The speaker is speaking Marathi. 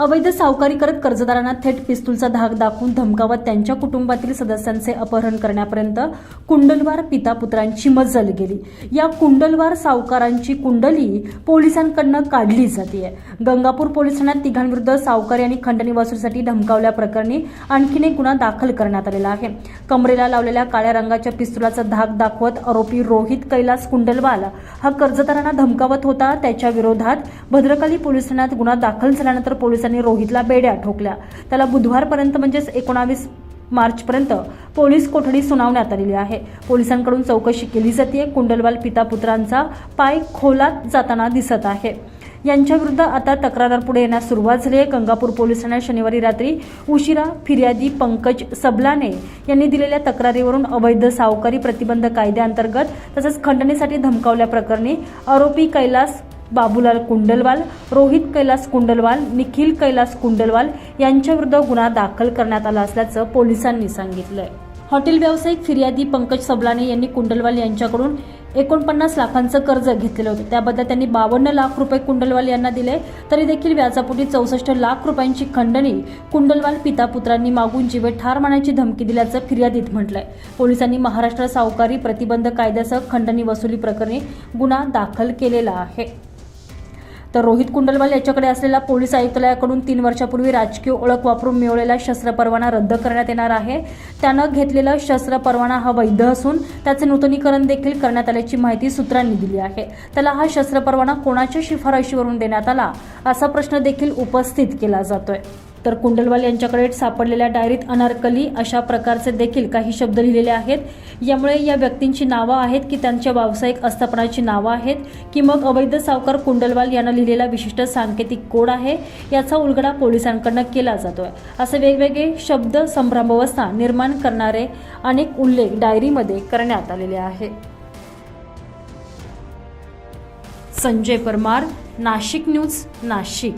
अवैध सावकारी करत कर्जदारांना थेट पिस्तूलचा धाक दाखवून धमकावत त्यांच्या कुटुंबातील सदस्यांचे अपहरण करण्यापर्यंत कुंडलवार पिता पुत्रांची मज्जल गेली. या कुंडलवार सावकारांची कुंडली पोलिसांकडनं काढली जाते गंगापूर पोलीस ठाण्यात तिघांविरुद्ध सावकारी आणि खंडणी वसुलीसाठी धमकावल्या प्रकरणी आणखीन एक गुन्हा दाखल करण्यात आलेला आहे. कमरेला लावलेल्या काळ्या रंगाच्या पिस्तुलाचा धाक दाखवत आरोपी रोहित कैलास कुंडलवाल हा कर्जदारांना धमकावत होता. त्याच्या विरोधात भद्रकाली पोलीस ठाण्यात गुन्हा दाखल झाल्यानंतर पोलिसांनी रोहितला बेड्या ठोकल्या. त्याला बुधवारपर्यंत म्हणजेच एकोणावीस मार्चपर्यंत पोलीस कोठडी सुनावण्यात आलेली आहे. पोलिसांकडून चौकशी केली जाते कुंडलवाल पिता पुत्रांचा पाय खोलात जाताना दिसत आहे. यांच्याविरुद्ध आता तक्रारापुढे येण्यास सुरुवात झाली आहे. गंगापूर पोलीस ठाण्यात शनिवारी रात्री उशिरा फिर्यादी पंकज सबलाने यांनी दिलेल्या तक्रारीवरून अवैध सावकारी प्रतिबंध कायद्याअंतर्गत तसंच खंडणीसाठी धमकावल्या प्रकरणी आरोपी कैलास बाबूलाल कुंडलवाल रोहित कैलास कुंडलवाल निखिल कैलास कुंडलवाल यांच्याविरुद्ध गुन्हा दाखल करण्यात आला असल्याचं पोलिसांनी सांगितलंय. हॉटेल व्यावसायिक फिर्यादी पंकज सबलाने यांनी कुंडलवाल यांच्याकडून एकोणपन्नास लाखांचं कर्ज घेतलेलं होतं. त्याबद्दल त्यांनी बावन्न लाख रुपये कुंडलवाल यांना दिले. तरी देखील व्याजापोटी चौसष्ट लाख रुपयांची खंडणी कुंडलवाल पिता पुत्रांनी मागून जीवे ठार मारण्याची धमकी दिल्याचं फिर्यादीत म्हटलंय. पोलिसांनी महाराष्ट्र सावकारी प्रतिबंध कायद्यासह खंडणी वसुली प्रकरणी गुन्हा दाखल केलेला आहे. तर रोहित कुंडलवाल याच्याकडे असलेला पोलीस आयुक्तालयाकडून तीन वर्षापूर्वी राजकीय ओळख वापरून मिळवलेला शस्त्र परवाना रद्द करण्यात येणार आहे. त्यानं घेतलेला शस्त्र परवाना हा वैध असून त्याचे नूतनीकरण देखील करण्यात आल्याची माहिती सूत्रांनी दिली आहे. त्याला हा शस्त्र परवाना कोणाच्या शिफारशीवरून देण्यात आला असा प्रश्न देखील उपस्थित केला जातोय. तर कुंडलवाल यांच्याकडे सापडलेल्या डायरीत अनारकली अशा प्रकारचे देखील काही शब्द लिहिलेले आहेत. यामुळे या व्यक्तींची नावं आहेत की त्यांच्या व्यावसायिक आस्थापनाची नावं आहेत की मग अवैध सावकार कुंडलवाल यांना लिहिलेला विशिष्ट सांकेतिक कोड आहे याचा उलगडा पोलिसांकडनं केला जातोय. असे वेगवेगळे शब्द संभ्रमावस्था निर्माण करणारे अनेक उल्लेख डायरीमध्ये करण्यात आलेले आहे संजय परमार नाशिक न्यूज नाशिक.